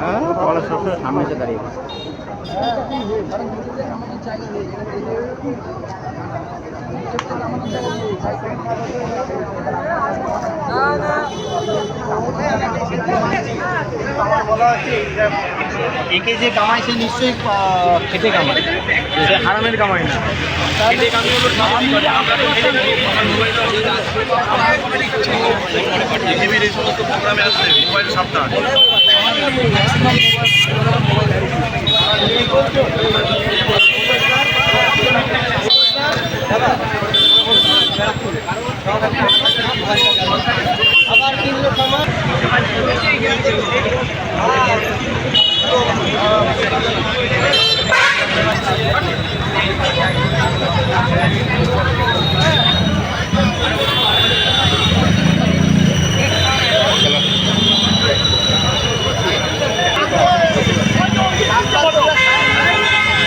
হ্যাঁ কলেজ সবসময় সামনে দাঁড়িয়ে একে যে কামাইছে নিশ্চয়ই খেটে কামায়। সে হারামের কামাই না। পৃথিবীর এই সমস্ত প্রোগ্রামে আসছে মোবাইল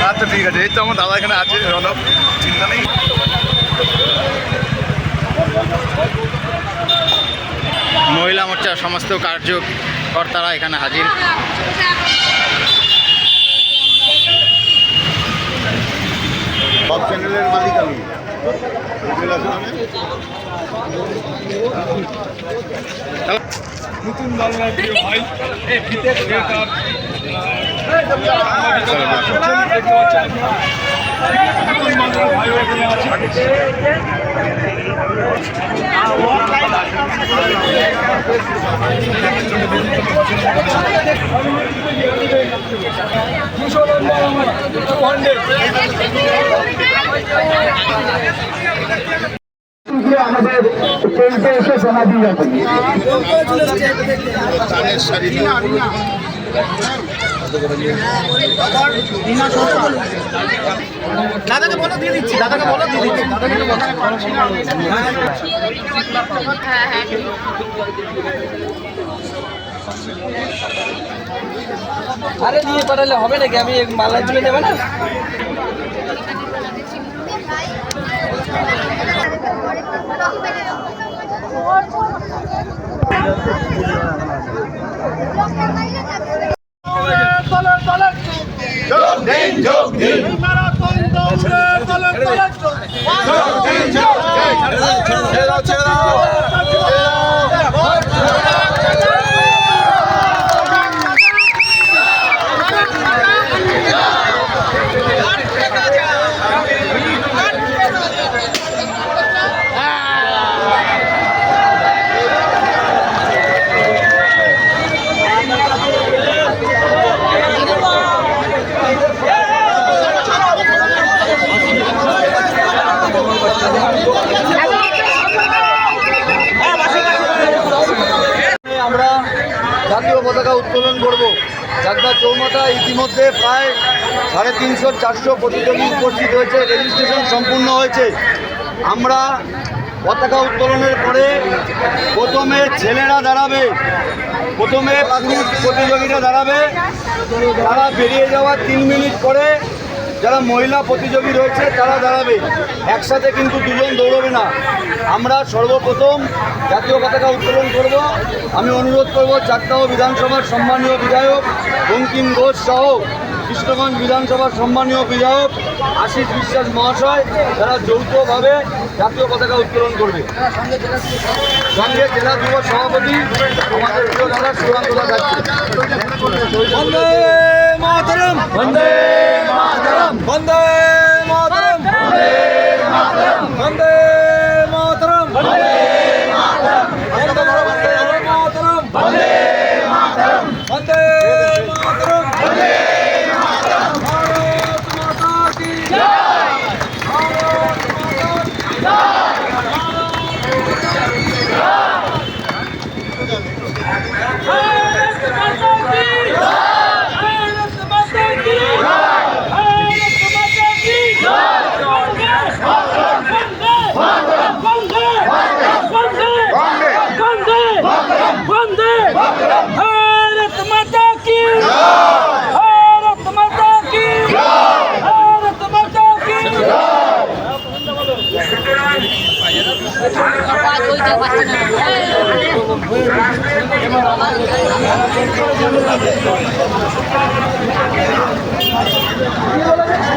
আচ্ছা ঠিক আছে, এই তো আমার দাদা এখানে আছে রনব চিন্তা নেই। মহিলা মোর্চার সমস্ত কার্যকর্তারা এখানে হাজির। সব চ্যানেলের মালিক আমি। নতুন বাংলার প্রিয় ভাই দেখতে পাচ্ছেন। আমাদের তেইশে এসে জমা দিয়ে যাবেন দাদাকে বলো দিয়ে দিচ্ছি, দাদাকে বলো দিয়ে দিচ্ছি। আরে নিয়ে পাঠালে হবে নাকি? আমি মালা দিয়ে নেবে না? দিন যোগ। দিন ম্যারাথন দৌড়ে কলে কলে যোগ দিন যোগ। দিন ছেড়া ছেড়া উত্তোলন করব। চাকদা চৌমাথা ইতিমধ্যে প্রায় সাড়ে তিনশো, চারশো প্রতিযোগী উপস্থিত হয়েছে। রেজিস্ট্রেশন সম্পূর্ণ হয়েছে। আমরা পতাকা উত্তোলনের পরে প্রথমে ছেলেরা দাঁড়াবে। প্রথমে প্রতিযোগীরা দাঁড়াবে। তারা বেরিয়ে যাওয়ার তিন মিনিট পরে যারা মহিলা প্রতিযোগী রয়েছে তারা দাঁড়াবে। একসাথে কিন্তু দুজন দৌড়বে না। আমরা সর্বপ্রথম জাতীয় পতাকা উত্তোলন করব। আমি অনুরোধ করব চারটাও বিধানসভার সম্মানীয় বিধায়ক বঙ্কিম ঘোষ সহ কৃষ্ণগঞ্জ বিধানসভার সম্মানীয় বিধায়ক আশিস বিশ্বাস মহাশয় তারা যৌথভাবে জাতীয় পতাকা উত্তোলন করবে। সঙ্গে জেলা যুব সভাপতি আমাদের প্রিয় দাদা সুকান্ত দাদা বন্দে মাতরম! বন্দে వందే কি বলা